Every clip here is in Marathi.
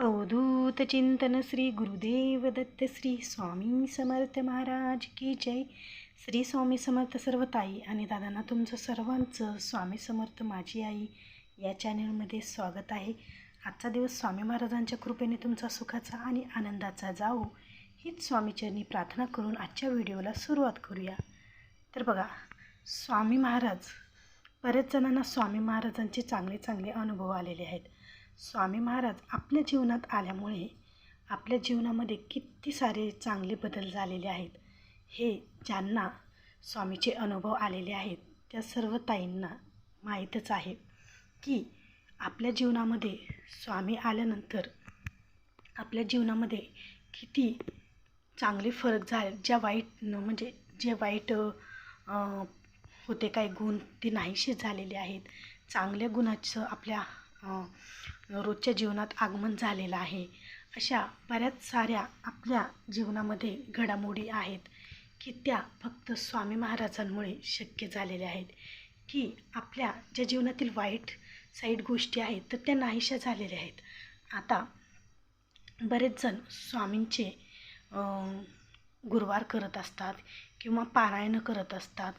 अवधूत चिंतन श्री गुरुदेव दत्त श्री स्वामी समर्थ महाराज की जय. श्री स्वामी समर्थ सर्व ताई आणि दादांना तुमचं सर्वांचं स्वामी समर्थ माझी आई या चॅनलमध्ये स्वागत आहे. आजचा दिवस स्वामी महाराजांच्या कृपेने तुमचा सुखाचा आणि आनंदाचा जाऊ हीच स्वामीचरणी प्रार्थना करून आजच्या व्हिडिओला सुरुवात करूया. तर बघा स्वामी महाराज बऱ्याच जणांना स्वामी महाराजांचे चांगले चांगले अनुभव आलेले आहेत. स्वामी महाराज आपल्या जीवनात आल्यामुळे आपल्या जीवनामध्ये किती सारे चांगले बदल झालेले आहेत. हे ज्यांना स्वामीचे अनुभव आलेले आहेत त्या सर्व ताईंना माहीतच आहे की आपल्या जीवनामध्ये स्वामी आल्यानंतर आपल्या जीवनामध्ये किती चांगले फरक झाले ज्या वाईट म्हणजे जे वाईट होते काही गुण ते नाहीसे झालेले आहेत. चांगल्या गुणाचं आपल्या रोजच्या जीवनात आगमन झालेलं आहे. अशा बऱ्याच साऱ्या आपल्या जीवनामध्ये घडामोडी आहेत की त्या फक्त स्वामी महाराजांमुळे शक्य झालेल्या आहेत. की आपल्या ज्या जीवनातील वाईट साईट गोष्टी आहेत तर त्या नाहीशा झालेल्या आहेत. आता बरेच जण स्वामींचे गुरुवार करत असतात किंवा पारायणं करत असतात.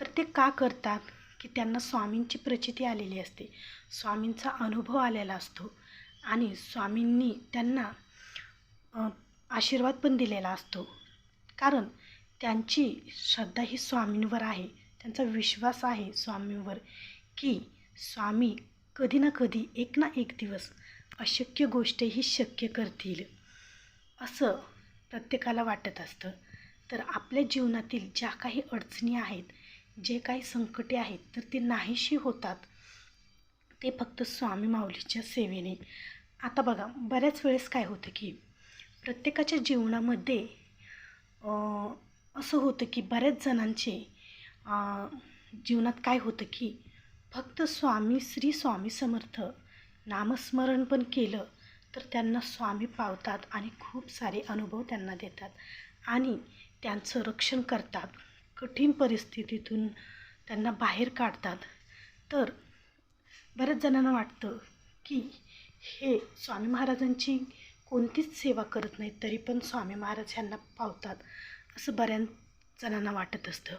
तर ते का करतात? की त्यांना स्वामींची प्रचिती आलेली असते. स्वामींचा अनुभव आलेला असतो. आणि स्वामींनी त्यांना आशीर्वाद पण दिलेला असतो. कारण त्यांची श्रद्धा ही स्वामींवर आहे. त्यांचा विश्वास आहे स्वामींवर की स्वामी कधी ना कधी एक ना एक दिवस अशक्य गोष्टही शक्य करतील. असं प्रत्येकाला वाटत असतं. तर आपल्या जीवनातील ज्या काही अडचणी आहेत जे काही संकटे आहेत तर ते नाहीशी होतात. ते फक्त स्वामी माऊलीच्या सेवेने. आता बघा बऱ्याच वेळेस काय होतं की प्रत्येकाच्या जीवनामध्ये असं होतं की बऱ्याच जणांचे जीवनात काय होतं की फक्त स्वामी श्री स्वामी समर्थ नामस्मरण पण केलं तर त्यांना स्वामी पावतात आणि खूप सारे अनुभव त्यांना देतात. आणि त्यांचं रक्षण करतात. कठीण परिस्थितीतून त्यांना बाहेर काढतात. तर बऱ्याच जणांना वाटतं की हे स्वामी महाराजांची कोणतीच सेवा करत नाहीत तरी पण स्वामी महाराज ह्यांना पावतात असं बऱ्याच जणांना वाटत असतं.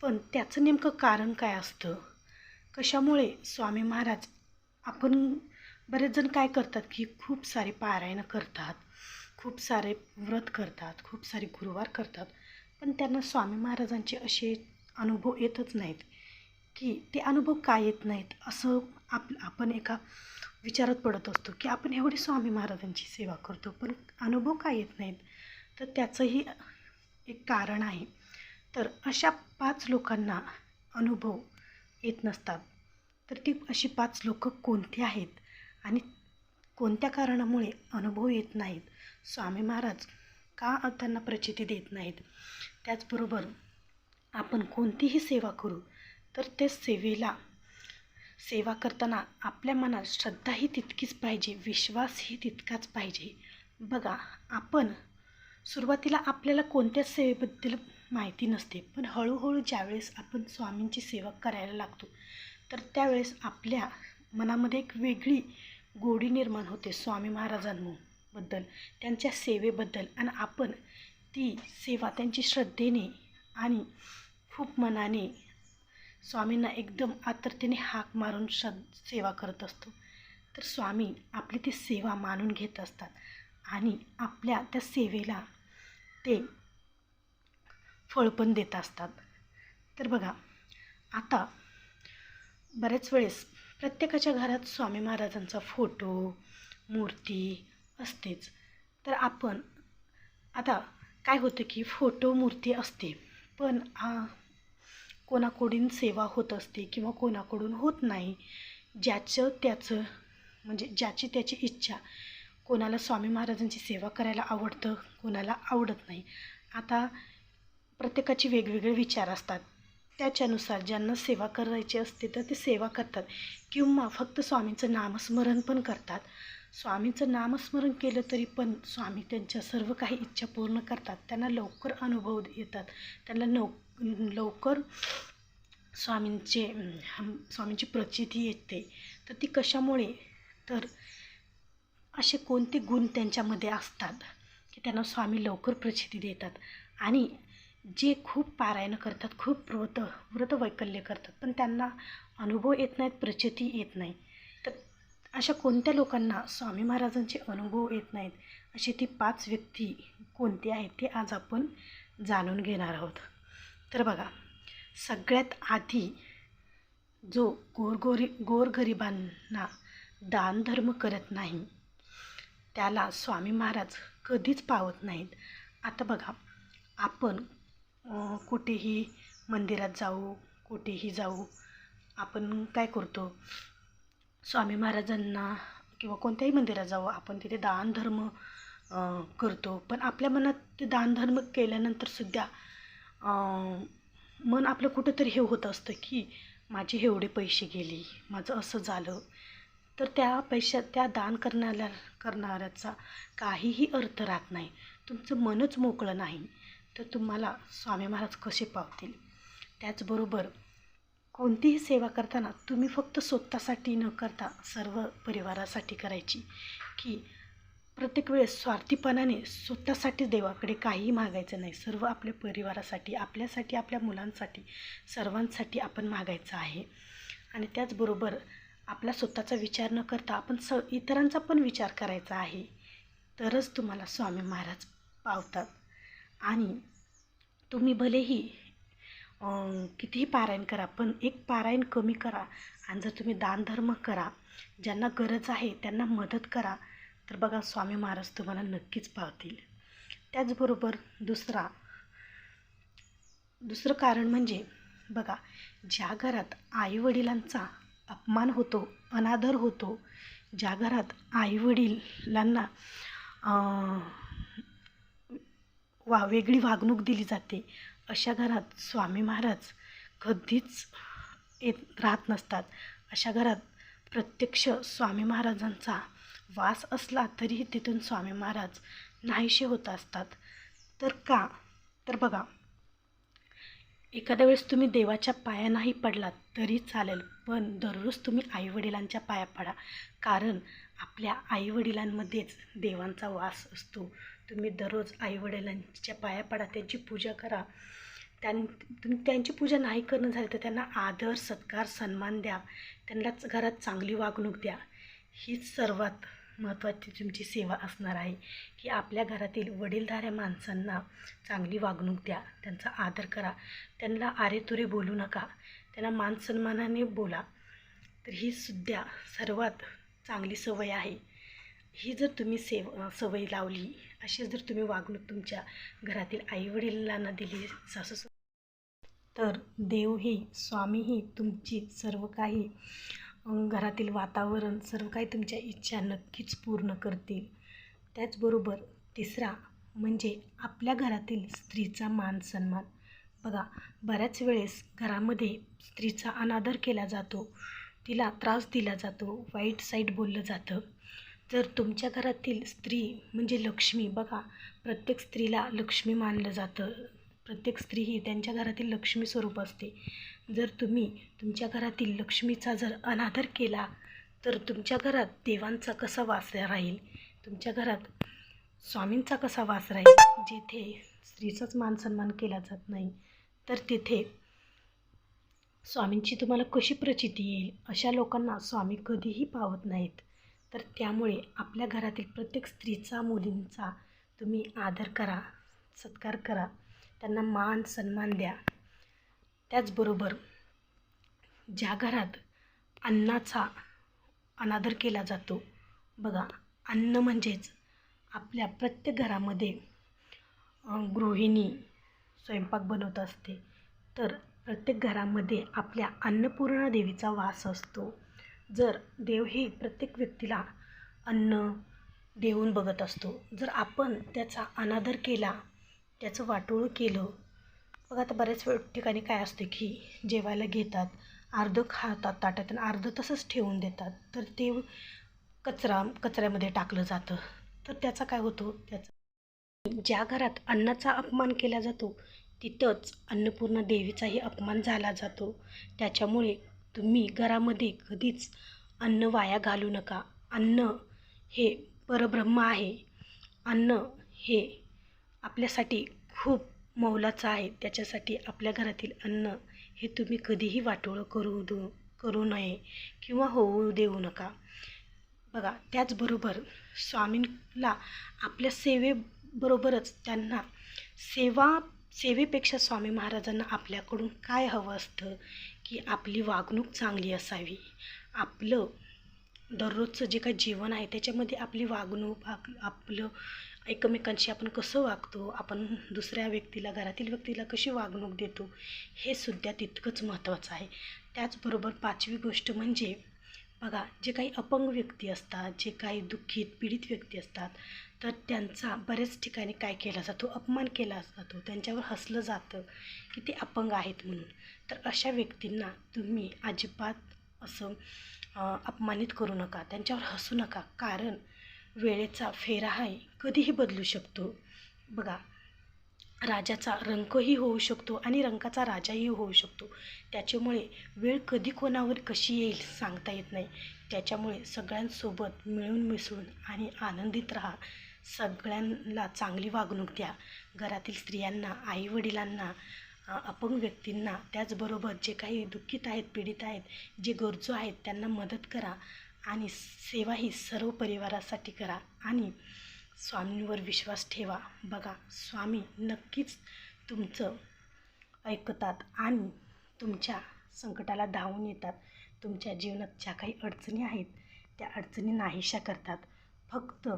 पण त्याचं नेमकं कारण काय असतं? कशामुळे स्वामी महाराज आपण बरेच जण काय करतात की खूप सारे पारायणं करतात खूप सारे व्रत करतात खूप सारे गुरुवार करतात पण त्यांना स्वामी महाराजांचे असे अनुभव येतच नाहीत की ते अनुभव का येत नाहीत असं आप आपण एका विचारात पडत असतो की आपण एवढी स्वामी महाराजांची सेवा करतो पण अनुभव का येत नाहीत? तर त्याचंही एक कारण आहे. तर अशा पाच लोकांना अनुभव येत नसतात. तर ती अशी पाच लोकं कोणती आहेत? आणि कोणत्या कारणामुळे अनुभव येत नाहीत? स्वामी महाराज का त्यांना प्रचिती देत नाहीत? त्याचबरोबर आपण कोणतीही सेवा करू तर त्या सेवेला सेवा करताना आपल्या मनात श्रद्धाही तितकीच पाहिजे विश्वासही तितकाच पाहिजे. बघा आपण सुरुवातीला आपल्याला कोणत्याच सेवेबद्दल माहिती नसते पण हळूहळू ज्यावेळेस आपण स्वामींची सेवा करायला लागतो तर त्यावेळेस आपल्या मनामध्ये एक वेगळी गोडी निर्माण होते स्वामी बद्दल त्यांच्या सेवेबद्दल. आणि आपण ती सेवा त्यांची श्रद्धेने आणि खूप मनाने स्वामींना एकदम आतरतेने हाक मारून श्रद्ध सेवा करत असतो. तर स्वामी आपली ती सेवा मानून घेत असतात. आणि आपल्या त्या सेवेला ते फळ पण देत असतात. तर बघा आता बऱ्याच वेळेस प्रत्येकाच्या घरात स्वामी महाराजांचा फोटो मूर्ती असतेच. तर आपण आता काय होतं की फोटो मूर्ती असते पण कोणाकडून सेवा होत असते किंवा कोणाकडून होत नाही ज्याचं त्याचं म्हणजे ज्याची त्याची इच्छा कोणाला स्वामी महाराजांची सेवा करायला आवडतं कोणाला आवडत नाही. आता प्रत्येकाचे वेगवेगळे विचार असतात. त्याच्यानुसार ज्यांना सेवा करायची असते तर ते सेवा करतात. किंवा फक्त स्वामींचं नामस्मरण पण करतात. स्वामींचं नामस्मरण केलं तरी पण स्वामी त्यांच्या सर्व काही इच्छा पूर्ण करतात. त्यांना लवकर अनुभव येतात. त्यांना लव लवकर स्वामींचे स्वामींची प्रचिती येते. तर ती कशामुळे? तर असे कोणते गुण त्यांच्यामध्ये असतात की त्यांना स्वामी लवकर प्रचिती देतात? आणि जे खूप पारायण करतात खूप व्रत व्रतवैकल्य करतात पण त्यांना अनुभव येत नाहीत प्रचिती येत नाही. अशा कोणत्या लोकांना स्वामी महाराजांचे अनुभव येत नाहीत? अशी ती पाच व्यक्ती कोणती आहेत ते आज आपण जाणून घेणार आहोत. तर बघा सगळ्यात आधी जो गोरगोरी गोरगरिबांना दानधर्म करत नाही त्याला स्वामी महाराज कधीच पावत नाहीत. आता बघा आपण कुठेही मंदिरात जाऊ कुठेही जाऊ आपण काय करतो? स्वामी महाराजांना किंवा कोणत्याही मंदिरात जाऊ आपण तिथे दानधर्म करतो. पण आपल्या मनात ते दानधर्म केल्यानंतर सुद्धा मन आपलं कुठंतरी हे होत असतं की माझे एवढे पैसे गेले माझं असं झालं. तर त्या पैशा त्या दान करणाऱ्या करणाऱ्याचा काहीही अर्थ राहत नाही. तुमचं मनच मोकळं नाही. तर तुम्हाला स्वामी महाराज कसे पावतील? त्याचबरोबर कोणतीही सेवा करताना तुम्ही फक्त स्वतःसाठी न करता सर्व परिवारासाठी करायची की प्रत्येक वेळेस स्वार्थीपणाने स्वतःसाठी देवाकडे काहीही मागायचं नाही. सर्व आपल्या परिवारासाठी आपल्यासाठी आपल्या मुलांसाठी सर्वांसाठी आपण मागायचं आहे. आणि त्याचबरोबर आपला स्वतःचा विचार न करता आपण स इतरांचा पण विचार करायचा आहे. तरच तुम्हाला स्वामी महाराज पावतात. आणि तुम्ही भलेही कितीही पारायण करा पण एक पारायण कमी करा आणि जर तुम्ही दानधर्म करा ज्यांना गरज आहे त्यांना मदत करा तर बघा स्वामी महाराज तुम्हाला नक्कीच पावतील. त्याचबरोबर दुसरा दुसरं कारण म्हणजे बघा ज्या घरात आईवडिलांचा अपमान होतो अनादर होतो ज्या घरात आईवडिलांना वा वेगळी वागणूक दिली जाते अशा घरात स्वामी महाराज कधीच येत राहत नसतात. अशा घरात प्रत्यक्ष स्वामी महाराजांचा वास असला तरीही तिथून स्वामी महाराज नाहीसे होत असतात. तर का? तर बघा एखाद्या वेळेस तुम्ही देवाच्या पाया नाही पडलात तरी चालेल पण दररोज तुम्ही आईवडिलांच्या पाया पडा. कारण आपल्या आईवडिलांमध्येच देवांचा वास असतो. तुम्ही दररोज आईवडिलांच्या पाया पडा त्यांची पूजा करा. त्यां त्यांची पूजा नाही करणं झाली तर त्यांना आदर सत्कार सन्मान द्या. त्यांना घरात चांगली वागणूक द्या. हीच सर्वात महत्त्वाची तुमची सेवा असणार आहे की आपल्या घरातील वडीलधाऱ्या माणसांना चांगली वागणूक द्या. त्यांचा आदर करा. त्यांना आरेतुरे बोलू नका. त्यांना मानसन्मानाने बोला. तर ही सुद्धा सर्वात चांगली सवय आहे. ही जर तुम्ही सेव सवय लावली अशीच जर तुम्ही वागणूक तुमच्या घरातील आईवडिलांना दिली सासू तर देवही स्वामीही तुमची सर्व काही घरातील वातावरण सर्व काही तुमच्या इच्छा नक्कीच पूर्ण करतील. त्याचबरोबर तिसरा म्हणजे आपल्या घरातील स्त्रीचा मान सन्मान बघा बऱ्याच वेळेस घरामध्ये स्त्रीचा अनादर केला जातो तिला त्रास दिला जातो वाईट साईट बोललं जातं. जर तुमच्या घरातील स्त्री म्हणजे लक्ष्मी. बघा प्रत्येक स्त्रीला लक्ष्मी मानलं जातं. प्रत्येक स्त्री ही त्यांच्या घरातील लक्ष्मी स्वरूप असते. जर तुम्ही तुमच्या घरातील लक्ष्मीचा जर अनादर केला तर तुमच्या घरात देवांचा कसा वास राहील? तुमच्या घरात स्वामींचा कसा वास राहील? जिथे स्त्रीचाच मान सन्मान केला जात नाही तर तिथे स्वामींची तुम्हाला कशी प्रचिती येईल? अशा लोकांना स्वामी कधीही पावत नाहीत. तर त्यामुळे आपल्या घरातील प्रत्येक स्त्रीचा मुलींचा तुम्ही आदर करा सत्कार करा. त्यांना मान सन्मान द्या. त्याचबरोबर ज्या घरात अन्नाचा अनादर केला जातो बघा अन्न म्हणजेच आपल्या प्रत्येक घरामध्ये गृहिणी स्वयंपाक बनवत असते तर प्रत्येक घरामध्ये आपल्या अन्नपूर्णा देवीचा वास असतो. जर देव हे प्रत्येक व्यक्तीला अन्न देऊन बघत असतो जर आपण त्याचा अनादर केला त्याचं वाटोळं केलं बघा आता बऱ्याच वेळ ठिकाणी काय असते की जेवायला घेतात अर्धं खातात ताटात आणि अर्धं तसंच ठेवून देतात तर ते कचरा कचऱ्यामध्ये टाकलं जातं. तर त्याचा काय होतो? त्याचा ज्या घरात अन्नाचा अपमान केला जातो तिथंच अन्नपूर्णा देवीचाही अपमान झाला जातो. त्याच्यामुळे तुम्ही घरामध्ये कधीच अन्न वाया घालू नका. अन्न हे परब्रह्म आहे. अन्न हे आपल्यासाठी खूप मौलाचं आहे. त्याच्यासाठी आपल्या घरातील अन्न हे तुम्ही कधीही वाटोळं करू देऊ करू नये किंवा होऊ देऊ नका. बघा त्याचबरोबर स्वामींना आपल्या सेवेबरोबरच त्यांना सेवा सेवेपेक्षा स्वामी महाराजांना आपल्याकडून काय हवं असतं? की आपली वागणूक चांगली असावी. आपलं दररोजचं जे काही जीवन आहे त्याच्यामध्ये आपली वागणूक आप आपलं एकमेकांशी आपण कसं वागतो आपण दुसऱ्या व्यक्तीला घरातील व्यक्तीला कशी वागणूक देतो हे सुद्धा तितकंच महत्त्वाचं आहे. त्याचबरोबर पाचवी गोष्ट म्हणजे बघा जे काही अपंग व्यक्ती असतात जे काही दुःखित पीडित व्यक्ती असतात तर त्यांचा बऱ्याच ठिकाणी काय केला जातो अपमान केला जातो त्यांच्यावर हसलं जातं की ते अपंग आहेत म्हणून. तर अशा व्यक्तींना तुम्ही अजिबात असं अपमानित करू नका त्यांच्यावर हसू नका कारण वेळेचा फेरा हा कधीही बदलू शकतो. बघा राजाचा रंकही होऊ शकतो आणि रंकाचा राजाही होऊ शकतो. त्याच्यामुळे वेळ कधी कोणावर कशी येईल सांगता येत नाही. त्याच्यामुळे सगळ्यांसोबत मिळून मिसळून आणि आनंदित राहा. सगळ्यांना चांगली वागणूक द्या. घरातील स्त्रियांना आईवडिलांना अपंग व्यक्तींना त्याचबरोबर जे काही दुःखित आहेत पीडित आहेत जे गरजू आहेत त्यांना मदत करा आणि सेवा ही सर्व परिवारासाठी करा आणि स्वामींवर विश्वास ठेवा. बघा स्वामी नक्कीच तुमचं ऐकतात आणि तुमच्या संकटाला धावून येतात. तुमच्या जीवनात ज्या काही अडचणी आहेत त्या अडचणी नाहीशा करतात. फक्त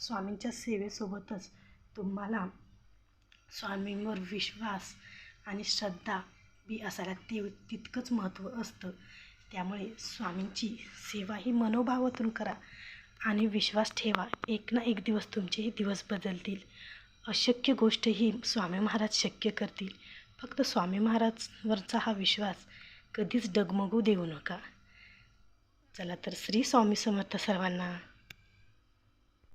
स्वामींच्या सेवेसोबतच तुम्हाला स्वामींवर विश्वास आणि श्रद्धा बी असायला ते तितकंच महत्त्व असतं. त्यामुळे स्वामींची सेवा ही मनोभावातून करा. आणि विश्वास ठेवा. एक ना एक दिवस तुमचेही दिवस बदलतील. अशक्य गोष्ट ही स्वामी महाराज शक्य करतील. फक्त स्वामी महाराजवरचा हा विश्वास कधीच डगमगू देऊ नका. चला तर श्री स्वामी समर्थ सर्वांना